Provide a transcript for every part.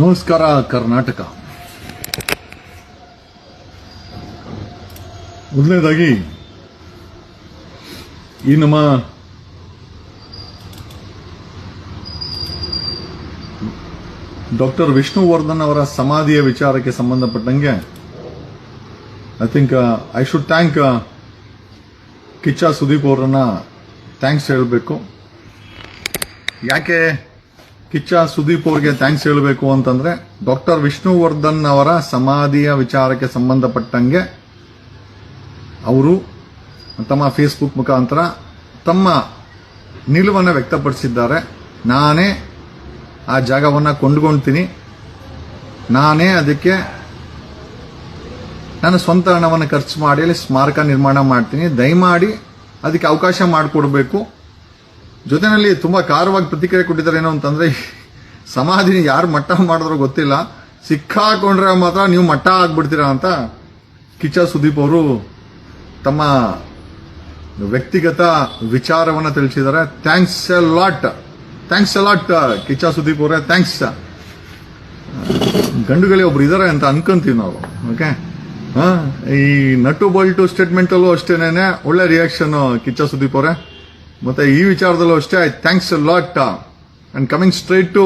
ನಮಸ್ಕಾರ, ಕರ್ನಾಟಕ. ಮೊದಲನೇದಾಗಿ, ಈ ನಮ್ಮ ಡಾಕ್ಟರ್ ವಿಷ್ಣುವರ್ಧನ್ ಅವರ ಸಮಾಧಿಯ ವಿಚಾರಕ್ಕೆ ಸಂಬಂಧಪಟ್ಟಂಗೆ I think I should thank Kichcha Sudeep ಅವರನ್ನ ಥ್ಯಾಂಕ್ಸ್ ಹೇಳಬೇಕು. ಯಾಕೆ ಕಿಚ್ಚ ಸುದೀಪ್ ಅವರಿಗೆ ಥ್ಯಾಂಕ್ಸ್ ಹೇಳಬೇಕು ಅಂತಂದ್ರೆ ಡಾಕ್ಟರ್ ವಿಷ್ಣುವರ್ಧನ್ ಅವರ ಸಮಾಧಿಯ ವಿಚಾರಕ್ಕೆ ಸಂಬಂಧಪಟ್ಟಂಗೆ ಅವರು ತಮ್ಮ ಫೇಸ್ಬುಕ್ ಮುಖಾಂತರ ತಮ್ಮ ನಿಲುವನ್ನು ವ್ಯಕ್ತಪಡಿಸಿದ್ದಾರೆ. ನಾನೇ ಆ ಜಾಗವನ್ನು ಕೊಂಡ್ಕೊಳ್ತೀನಿ ನಾನೇ ಅದಕ್ಕೆ ನನ್ನ ಸ್ವಂತ ಹಣವನ್ನು ಖರ್ಚು ಮಾಡಿ ಸ್ಮಾರಕ ನಿರ್ಮಾಣ ಮಾಡ್ತೀನಿ. ದಯಮಾಡಿ ಅದಕ್ಕೆ ಅವಕಾಶ ಮಾಡಿಕೊಡ್ಬೇಕು. ಜೊತೆನಲ್ಲಿ ತುಂಬಾ ಕಾರವಾಗಿ ಪ್ರತಿಕ್ರಿಯೆ ಕೊಟ್ಟಿದ್ದಾರೆ ಏನೋ ಅಂತಂದ್ರೆ, ಸಮಾಧಿನ ಯಾರು ಮಟ್ಟ ಮಾಡಿದ್ರೋ ಗೊತ್ತಿಲ್ಲ. ಸಿಕ್ಕಾಕೊಂಡ್ರೆ ಮಾತ್ರ ನೀವು ಮಟ್ಟ ಆಗ್ಬಿಡ್ತೀರಾ ಅಂತ ಕಿಚ್ಚ ಸುದೀಪ್ ಅವರು ತಮ್ಮ ವ್ಯಕ್ತಿಗತ ವಿಚಾರವನ್ನ ತಿಳಿಸಿದ್ದಾರೆ. Thanks a lot thanks a lot Kichcha Sudeep ಅವರೇ. ಥ್ಯಾಂಕ್ಸ್ ಗಂಡುಗಳೇ ಒಬ್ರು ಇದಾರೆ ಅಂತ ಅನ್ಕೊಂತೀವಿ ನಾವು. ಓಕೆ ಈ ನಟು ಬಲ್ಟು ಸ್ಟೇಟ್ಮೆಂಟ್ ಅಲ್ಲೂ ಅಷ್ಟೇನೆ ಒಳ್ಳೆ ರಿಯಾಕ್ಷನ್ ಕಿಚ್ಚ ಸುದೀಪ್ ಅವರೇ. ಮತ್ತೆ ಈ ವಿಚಾರದಲ್ಲೂ ಅಷ್ಟೇ thanks lot and coming straight to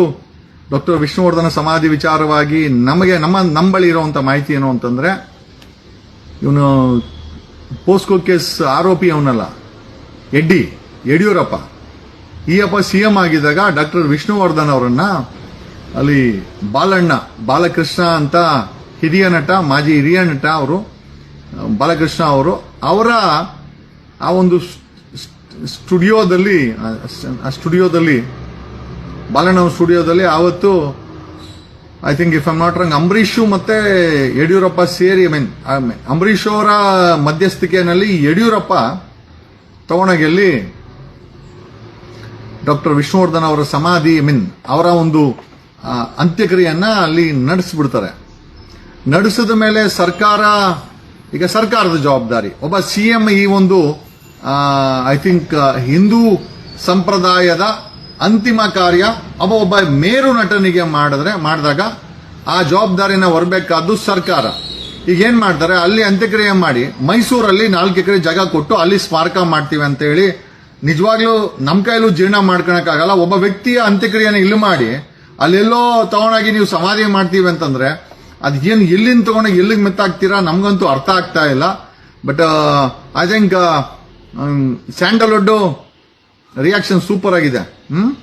doctor Vishnuvardhana ಸಮಾಧಿ ವಿಚಾರವಾಗಿ ನಮಗೆ ನಮ್ಮ ನಮ್ಮ ಬಳಿ ಇರುವಂತ ಮಾಹಿತಿ ಏನು ಅಂತಂದ್ರೆ, ಇವನು ಪೋಸ್ಕೋ ಕೇಸ್ ಆರೋಪಿ ಅವನಲ್ಲ, ಎಡ್ಡಿ, ಯಡಿಯೂರಪ್ಪ. ಈ ಅಪ್ಪ ಸಿ ಎಂ ಆಗಿದ್ದಾಗ ಡಾಕ್ಟರ್ ವಿಷ್ಣುವರ್ಧನ್ ಅವರನ್ನ ಅಲ್ಲಿ ಬಾಲಣ್ಣ, ಬಾಲಕೃಷ್ಣ ಅಂತ ಹಿರಿಯ ನಟ, ಮಾಜಿ ಹಿರಿಯ ನಟ ಅವರು, ಬಾಲಕೃಷ್ಣ ಅವರು ಅವರ ಆ ಒಂದು ಸ್ಟುಡಿಯೋದಲ್ಲಿ, ಆ- ಸ್ಟುಡಿಯೋದಲ್ಲಿ ಬಾಲಣ್ಣ ಅವ್ರ ಸ್ಟುಡಿಯೋದಲ್ಲಿ ಆವತ್ತು I think if I'm not wrong Ambareesh ಮತ್ತೆ ಯಡಿಯೂರಪ್ಪ ಸೇರಿ ಐ ಮೀನ್ ಅಂಬರೀಷ್ ಅವರ ಮಧ್ಯಸ್ಥಿಕೆಯಲ್ಲಿ ಯಡಿಯೂರಪ್ಪ ತವಣಗೆಯಲ್ಲಿ ಡಾಕ್ಟರ್ ವಿಷ್ಣುವರ್ಧನ್ ಅವರ ಸಮಾಧಿ ಐ ಮೀನ್ ಅವರ ಒಂದು ಅಂತ್ಯಕ್ರಿಯೆಯನ್ನ ಅಲ್ಲಿ ನಡೆಸಿಬಿಡ್ತಾರೆ. ನಡೆಸಿದ ಮೇಲೆ ಸರ್ಕಾರ, ಈಗ ಸರ್ಕಾರದ ಜವಾಬ್ದಾರಿ. ಒಬ್ಬ ಸಿಎಂ ಈ ಒಂದು ಐ ಥಿಂಕ್ ಹಿಂದೂ ಸಂಪ್ರದಾಯದ ಅಂತಿಮ ಕಾರ್ಯ ಅವ ಒಬ್ಬ ಮೇರು ನಟನಿಗೆ ಮಾಡಿದ್ರೆ, ಮಾಡಿದಾಗ ಆ ಜವಾಬ್ದಾರಿನ ಹೊರಬೇಕಾದ್ದು ಸರ್ಕಾರ. ಈಗ ಏನ್ ಮಾಡ್ತಾರೆ? ಅಲ್ಲಿ ಅಂತ್ಯಕ್ರಿಯೆ ಮಾಡಿ, ಮೈಸೂರಲ್ಲಿ ನಾಲ್ಕು ಎಕರೆ ಜಾಗ ಕೊಟ್ಟು ಅಲ್ಲಿ ಸ್ಮಾರಕ ಮಾಡ್ತೀವಿ ಅಂತ ಹೇಳಿ, ನಿಜವಾಗ್ಲೂ ನಮ್ಮ ಕೈಲೂ ಜೀರ್ಣ ಮಾಡ್ಕೊಳಕ್ಕಾಗಲ್ಲ. ಒಬ್ಬ ವ್ಯಕ್ತಿಯ ಅಂತ್ಯಕ್ರಿಯೆನ ಇಲ್ಲಿ ಮಾಡಿ, ಅಲ್ಲೆಲ್ಲೋ ತಗೊಂಡಾಗಿ ನೀವು ಸಮಾಧಿ ಮಾಡ್ತೀವಿ ಅಂತಂದ್ರೆ, ಅದ್ ಏನ್ ಎಲ್ಲಿಂದ ತಗೊಂಡಾಗ ಎಲ್ಲಿಗೆ ಮೆತ್ತಾಗ್ತೀರಾ? ನಮಗಂತೂ ಅರ್ಥ ಆಗ್ತಾ ಇಲ್ಲ. But I think Sandalwood reaction super ಆಗಿದೆ. ಹ್ಮ್?